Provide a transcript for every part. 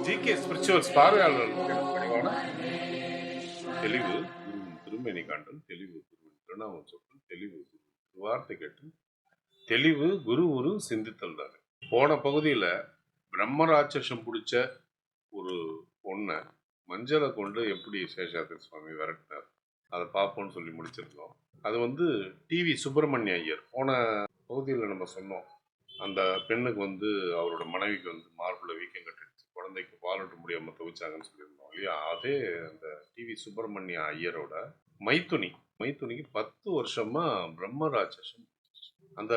GK spirituals பார்வையாளர்களுக்கு தெளிவு திருமேனி காண்டல் தெளிவு திருநாமம் சொற்கள் தெளிவு வார்த்தை கேட்டு தெளிவு குரு குரு சிந்தித்தல் தானே போன பகுதியில் பிரம்மராட்சசம் பிடிச்ச ஒரு பொண்ணை மஞ்சளை கொண்டு எப்படி சேஷாத்திரி சுவாமி விரட்டினார் அதை பார்ப்போம்னு சொல்லி முடிச்சிருந்தோம் அது வந்து டிவி சுப்பிரமணிய ஐயர் போன பகுதியில் நம்ம சொன்னோம் அந்த பெண்ணுக்கு வந்து அவரோட மனைவிக்கு வந்து மார்பில் வீக்கம் கட்டு குழந்தைக்கு பாலூட்ட முடியாமல் துவைச்சாங்கன்னு சொல்லியிருந்தோம் இல்லையா? அதே அந்த டிவி சுப்பிரமணிய ஐயரோட மைத்துனி மைத்துனிக்கு பத்து வருஷமா பிரம்மராட்சசம். அந்த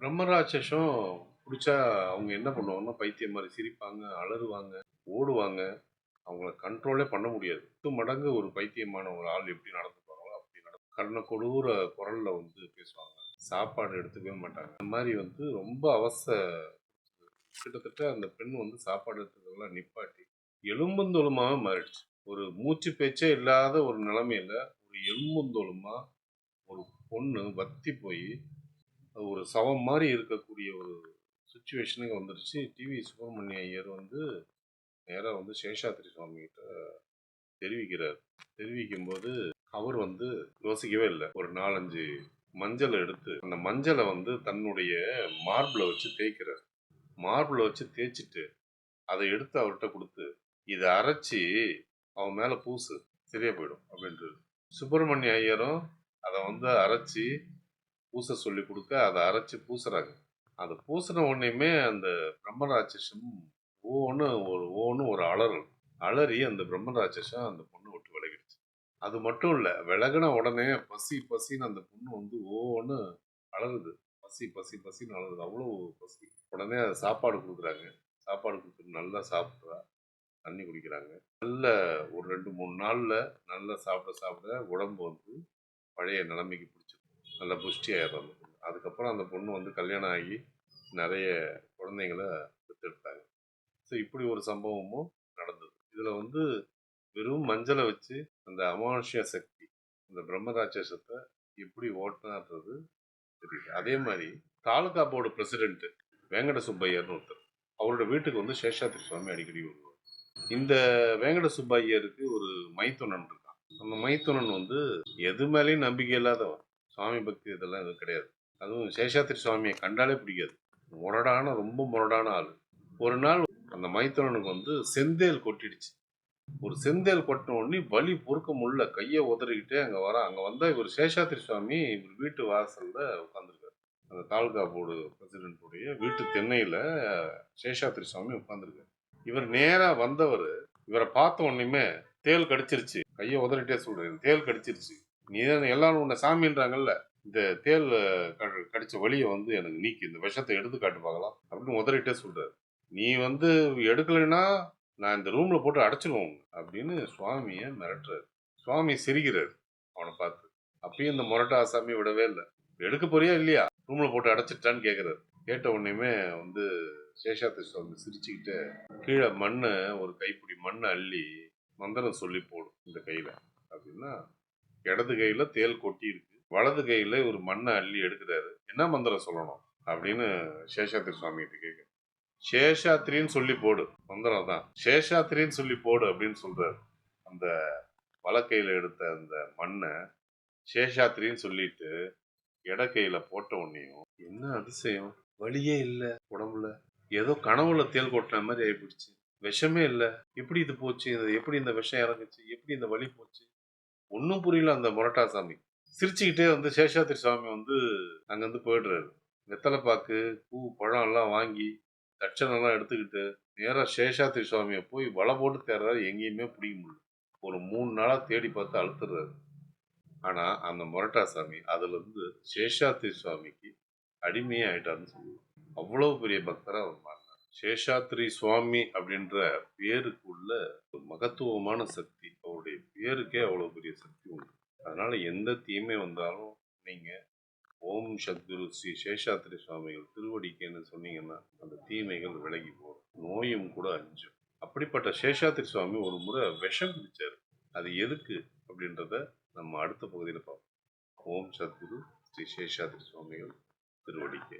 பிரம்மராட்சசம் பிடிச்சா அவங்க என்ன பண்ணுவாங்கன்னா பைத்தியம் மாதிரி சிரிப்பாங்க அலறுவாங்க ஓடுவாங்க. அவங்கள கண்ட்ரோலே பண்ண முடியாது. பத்து மடங்கு ஒரு பைத்தியமான ஒரு ஆள் எப்படி நடந்துப்பாங்களோ அப்படி நடந்து கண்ண கொடூர குரலில் வந்து பேசுவாங்க. சாப்பாடு எடுத்துக்கவே மாட்டாங்க. அந்த மாதிரி வந்து ரொம்ப அவச கிட்டத்தட்ட அந்த பெண் வந்து சாப்பாடு எடுத்துக்கிறதெல்லாம் நிப்பாட்டி எலும்புந்தோலுமாக மாறிடுச்சு. ஒரு மூச்சு பேச்சே இல்லாத ஒரு நிலமையில ஒரு எலும்புந்தோலுமா ஒரு பொண்ணு வத்தி போய் ஒரு சவம் மாதிரி இருக்கக்கூடிய ஒரு சுச்சுவேஷனுக்கு வந்துருச்சு. டிவி சுப்பிரமணிய ஐயர் வந்து நேராக வந்து சேஷாத்ரி சுவாமி கிட்ட தெரிவிக்கிறார். தெரிவிக்கும்போது அவர் வந்து யோசிக்கவே இல்லை. ஒரு நாலஞ்சு மஞ்சளை எடுத்து அந்த மஞ்சளை வந்து தன்னுடைய மார்பில் வச்சு தேய்க்கிறார். மார்பிளை வச்சு தேய்ச்சிட்டு அதை எடுத்து அவர்கிட்ட கொடுத்து இதை அரைச்சி அவன் மேலே பூசு சரியா போயிடும் அப்படின்றது. சுப்பிரமணிய ஐயரும் அதை வந்து அரைச்சி பூச சொல்லி கொடுக்க அதை அரைச்சி பூசுறாங்க. அதை பூசின உடனேயுமே அந்த பிரம்மராட்சசம் ஓன்னு ஒரு ஓன்னு ஒரு அலறல் அலறி அந்த பிரம்மராட்சசம் அந்த பொண்ணு விட்டு விலகிடுச்சு. அது மட்டும் இல்லை விலகின உடனே பசி பசின்னு அந்த பொண்ணு வந்து ஓன்னு அலறுது. பசி பசி பசின்னு அலறுது. அவ்வளோ பசி. உடனே அதை சாப்பாடு கொடுக்குறாங்க. சாப்பாடு கொடுத்து நல்லா சாப்பிட்றா. தண்ணி குடிக்கிறாங்க. நல்ல ஒரு ரெண்டு மூணு நாளில் நல்லா சாப்பிட சாப்பிட உடம்பு வந்து பழைய நிலைமைக்கு பிடிச்சிருக்கு நல்லா புஷ்டி ஆயிடுறாங்க அதுக்கப்புறம் அந்த பொண்ணு வந்து கல்யாணம் ஆகி நிறைய குழந்தைங்கள பெற்றெடுத்தாங்க. ஸோ இப்படி ஒரு சம்பவமும் நடந்தது. இதில் வந்து வெறும் மஞ்சளை வச்சு அந்த அமானுஷ்ய சக்தி அந்த பிரம்மராட்சசத்தை எப்படி ஓட்டினான்றது தெரியுது அதே மாதிரி தாலுகா போர்டு பிரசிடென்ட்டு வேங்கட சுப்பையர்னு ஒருத்தர். அவரோட வீட்டுக்கு வந்து சேஷாத்ரி சுவாமி அடிக்கடி வருவார். இந்த வேங்கட சுப்பையருக்கு ஒரு மைத்துனன் இருக்கான். அந்த மைத்துனன் வந்து எது மேலேயும் நம்பிக்கை இல்லாதவன். சுவாமி பக்தி இதெல்லாம் எதுவும் கிடையாது. அதுவும் சேஷாத்ரி சுவாமியை கண்டாலே பிடிக்காது. முரடான ரொம்ப முரடான ஆள். ஒரு நாள் அந்த மைத்துனனுக்கு வந்து செந்தேல் கொட்டிடுச்சு. ஒரு செந்தேல் கொட்டின உடனே வலி பொறுக்க முடியல. கையை உதறிக்கிட்டே அங்கே வர அங்கே வந்தால் இவர் சேஷாத்ரி சுவாமி இவர் வீட்டு வாசலில் உட்காந்துருக்கு அந்த தாலுகா போர்டு பிரசிடென்ட்டுடைய வீட்டு திண்ணையில் சேஷாத்ரி சுவாமி உட்காந்துருக்காரு இவர் நேராக வந்தவர் இவரை பார்த்த உடனேமே தேல் கடிச்சிருச்சு. கையை உதறிட்டே சொல்கிறேன் தேல் கடிச்சிருச்சு. நீ எல்லாரும் உன்னை சாமின்றாங்கல்ல. இந்த தேல் கடிச்ச வழியை வந்து எனக்கு நீக்கி இந்த விஷத்தை எடுத்து காட்டு பார்க்கலாம். அப்படின்னு உதறிட்டே சொல்கிறாரு நீ வந்து எடுக்கலைன்னா நான் இந்த ரூமில் போட்டு அடைச்சிடுவோங்க அப்படின்னு சுவாமியை மிரட்டுறாரு. சுவாமி சிரிக்கிறார் அவனை பார்த்து. அப்பயும் இந்த மொரட்டா ஆசாமி விடவே இல்லை. எடுக்க போறியா இல்லையா? ரூம்ல போட்டு அடைச்சிட்டான்னு கேட்குறாரு கேட்ட உடனேயுமே வந்து சேஷாத்ரி சுவாமி சிரிச்சுக்கிட்டு கீழே மண்ணை ஒரு கைப்பிடி மண்ணை அள்ளி மந்திரம் சொல்லி போடும் இந்த கையில அப்படின்னா இடது கையில தேல் கொட்டி இருக்கு. வலது கையில ஒரு மண்ணை அள்ளி எடுக்கிறாரு. என்ன மந்திரம் சொல்லணும்? அப்படின்னு சேஷாத்ரி சுவாமி கிட்ட கேட்க சேஷாத்ரின்னு சொல்லி போடு. மந்திரம் தான் சேஷாத்ரின்னு சொல்லி போடு அப்படின்னு சொல்றாரு. அந்த வலக்கையில எடுத்த அந்த மண்ணை சேஷாத்ரின்னு சொல்லிட்டு இடக்கையில போட்ட உடனேயும் என்ன அதிசயம்? வலியே இல்லை உடம்புல. ஏதோ கனவுல தேல் கொட்டின மாதிரி ஆயிப்பிடுச்சு விஷமே இல்லை. எப்படி இது போச்சு. எப்படி இந்த விஷம் இறங்குச்சு? எப்படி இந்த வலி போச்சு? ஒன்றும் புரியல அந்த முரட்டா சாமி சிரிச்சுக்கிட்டே வந்து சேஷாத்திரி சுவாமி வந்து அங்கேருந்து போயிடுறாரு. வெத்தலை பாக்கு பூ பழம் எல்லாம் வாங்கி தட்சணெல்லாம் எடுத்துக்கிட்டு நேராக சேஷாத்திரி சுவாமியை போய் வலை போட்டு தேடுறாரு. எங்கேயுமே பிடிக்க முடியல. ஒரு மூணு நாளாக தேடி பார்த்து அழுத்துறாரு. ஆனால் அந்த முரட்டா சாமி அதுலேருந்து சேஷாத்ரி சுவாமிக்கு அடிமையே சொல்லுவோம் அவ்வளோ பெரிய பக்தராக அவர் மாறினார். சேஷாத்ரி சுவாமி அப்படின்ற பேருக்குள்ள ஒரு மகத்துவமான சக்தி அவருடைய பேருக்கே அவ்வளோ பெரிய சக்தி உண்டு. அதனால் எந்த தீமை வந்தாலும் நீங்கள் ஓம் சத்குரு ஸ்ரீ சேஷாத்ரி சுவாமிகள் திருவடிக்கேன்னு சொன்னீங்கன்னா அந்த தீமைகள் விலகி போகும். நோயும் கூட அஞ்சும். அப்படிப்பட்ட சேஷாத்ரி சுவாமி ஒரு முறை விஷம் குடிச்சாரு. அது எதுக்கு அப்படின்றத நம்ம அடுத்த பகுதியில் பார்ப்போம். ஓம் சத்குரு ஸ்ரீ சேஷாத்ரி சுவாமிகள் திருவடிக்கே.